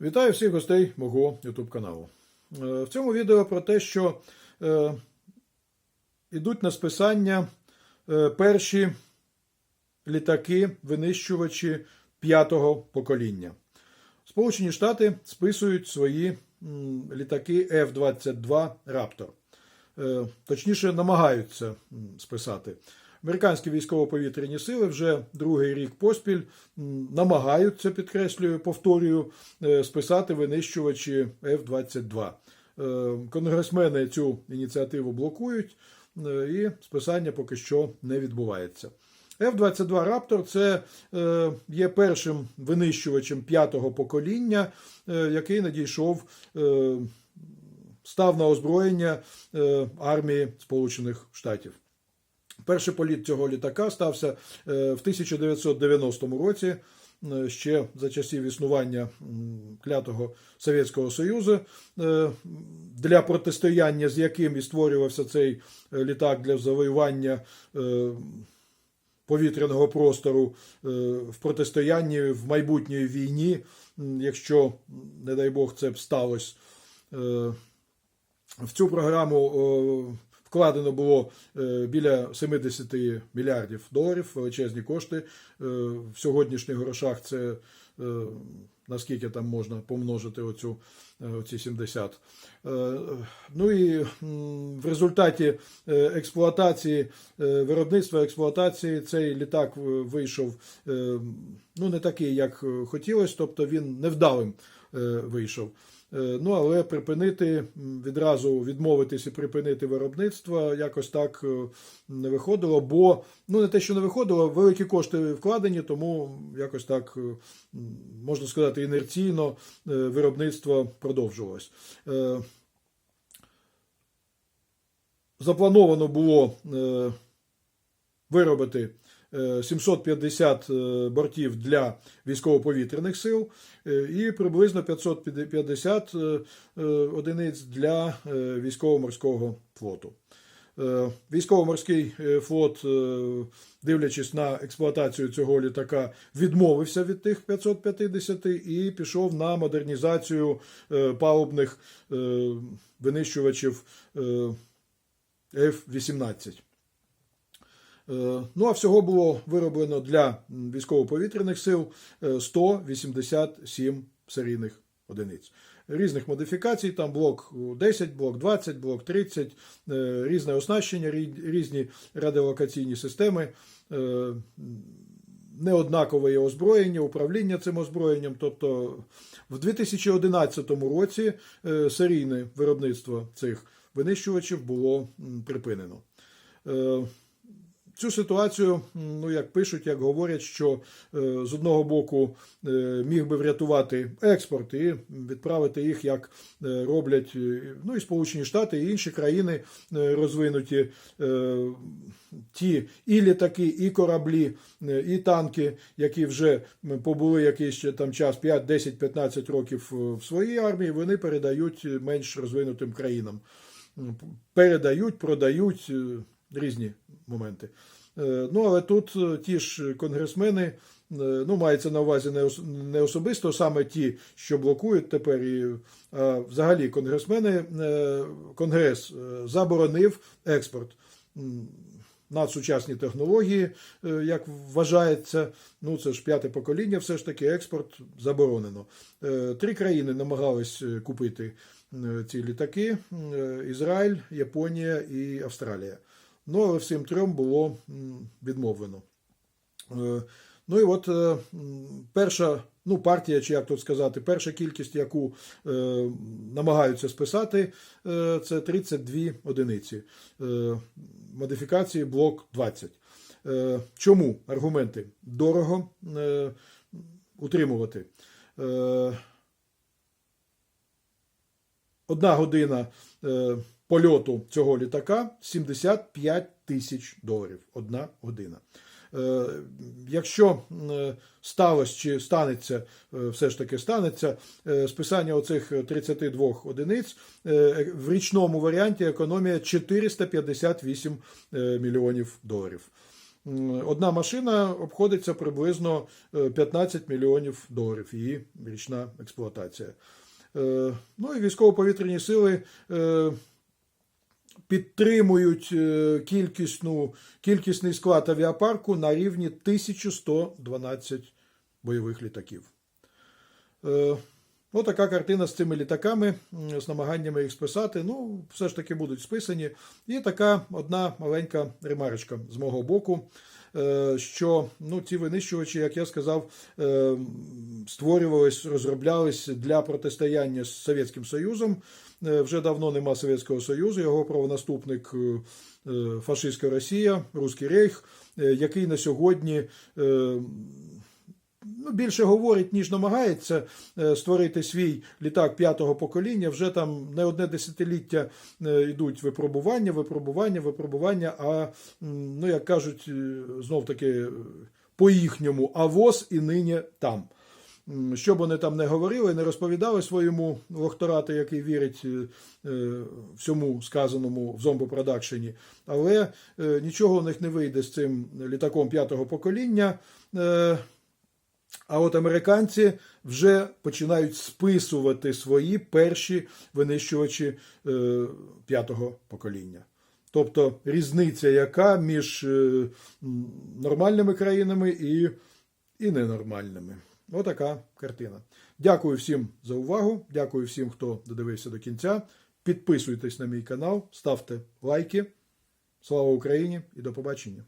Вітаю всіх гостей мого YouTube каналу. Е, В цьому відео про те, що е, йдуть на списання е, перші літаки, винищувачі п'ятого покоління. Сполучені Штати списують свої літаки F-22 Raptor. Е, Точніше, намагаються списати. Американські військово-повітряні сили вже другий рік поспіль намагаються, підкреслюю, повторюю, е, списати винищувачі F-22. Е, Конгресмени цю ініціативу блокують, е, і списання поки що не відбувається. F-22 Raptor це є першим винищувачем п'ятого покоління, який надійшов, став на озброєння армії Сполучених Штатів. Перший політ цього літака стався е, в 1990 році, е, ще за часів існування клятого Совєтського Союзу, е, для протистояння з яким і створювався цей літак для завоювання повітряного простору в протистоянні в майбутній війні, якщо, не дай Бог, це б сталося. В цю програму вкладено було е, біля 70 мільярдів доларів, величезні кошти. Е, В сьогоднішніх грошах це е, наскільки там можна помножити оцю, оці 70. Е, Ну і в результаті експлуатації, виробництва експлуатації цей літак вийшов ну, не такий, як хотілося, тобто він невдалим вийшов. Е, Ну, але припинити відразу відмовитись і припинити виробництво якось так е, не виходило, бо ну не те, що не виходило, великі кошти вкладені, тому якось так е, можна сказати інерційно виробництво продовжувалось. Заплановано було виробити 750 е, бортів для військово-повітряних сил е, і приблизно 550 е, е, одиниць для е, військово-морського флоту. Е, Військово-морський е, флот, е, дивлячись на експлуатацію цього літака, відмовився від тих 550 і пішов на модернізацію е, палубних е, винищувачів е, F-18. Е, Ну, а всього було вироблено для військово-повітряних сил е, 187 серійних одиниць. Різних модифікацій, там блок 10, блок 20, блок 30, е, різне оснащення, різні радіолокаційні системи, е, неоднакове озброєння, управління цим озброєнням. Тобто в 2011 році е, серійне виробництво цих винищувачів було припинено. Цю ситуацію, ну як пишуть, як говорять, що е, з одного боку е, міг би врятувати експорт і відправити їх, як е, роблять ну і Сполучені Штати, і інші країни розвинуті, ті і літаки, і кораблі, і танки, які вже побули якийсь там час 5, 10, 15 років в своїй армії, вони передають менш розвинутим країнам. Передають, продають різні моменти. Е, Ну, але тут е, ті ж конгресмени, е, ну, мається на увазі не особисто саме ті, що блокують тепер, і а взагалі конгресмени, конгрес заборонив експорт. Надсучасні технології, як вважається, ну це ж п'яте покоління, все ж таки експорт заборонено. Три країни намагались купити ці літаки: Ізраїль, Японія і Австралія. Ну, всім трьом було відмовлено. Е, Ну і от е, перша ну, партія, чи як тут сказати, перша кількість, яку е, намагаються списати, це 32 одиниці модифікації блок 20. Е, чому аргументи? Дорого утримувати. Одна година польоту цього літака 75 тисяч доларів. Одна година. Е, Якщо сталося чи станеться, е, все ж таки станеться, е, списання оцих 32 одиниць в річному варіанті економія 458 е, мільйонів доларів. Одна машина обходиться приблизно е, 15 мільйонів доларів її річна експлуатація. Ну і військово-повітряні сили підтримують е, кількісну, кількісний склад авіапарку на рівні 1112 бойових літаків. Ось така картина з цими літаками, з намаганнями їх списати. Ну, все ж таки будуть списані. І така одна маленька ремарочка з мого боку, е, що ну, ці винищувачі, як я сказав, е, створювались, розроблялись для протистояння з Совєтським Союзом. Е, Вже давно нема Совєтського Союзу, його правонаступник фашистська Росія, Руський Рейх, який на сьогодні. Е, ну, більше говорить, ніж намагається е, створити свій літак п'ятого покоління. Вже там не одне десятиліття е, йдуть випробування, випробування, випробування. А ну, як кажуть, знов таки по їхньому, а воз і нині там. Що б вони там не говорили, не розповідали своєму лохторату, який вірить е, е, всьому сказаному в зомбопродакшені, але е, нічого у них не вийде з цим літаком п'ятого покоління. А от американці вже починають списувати свої перші винищувачі е, п'ятого покоління. Тобто різниця, яка між е, нормальними країнами і, і ненормальними. Отака картина. Дякую всім за увагу. Дякую всім, хто додивився до кінця. Підписуйтесь на мій канал, ставте лайки. Слава Україні і до побачення!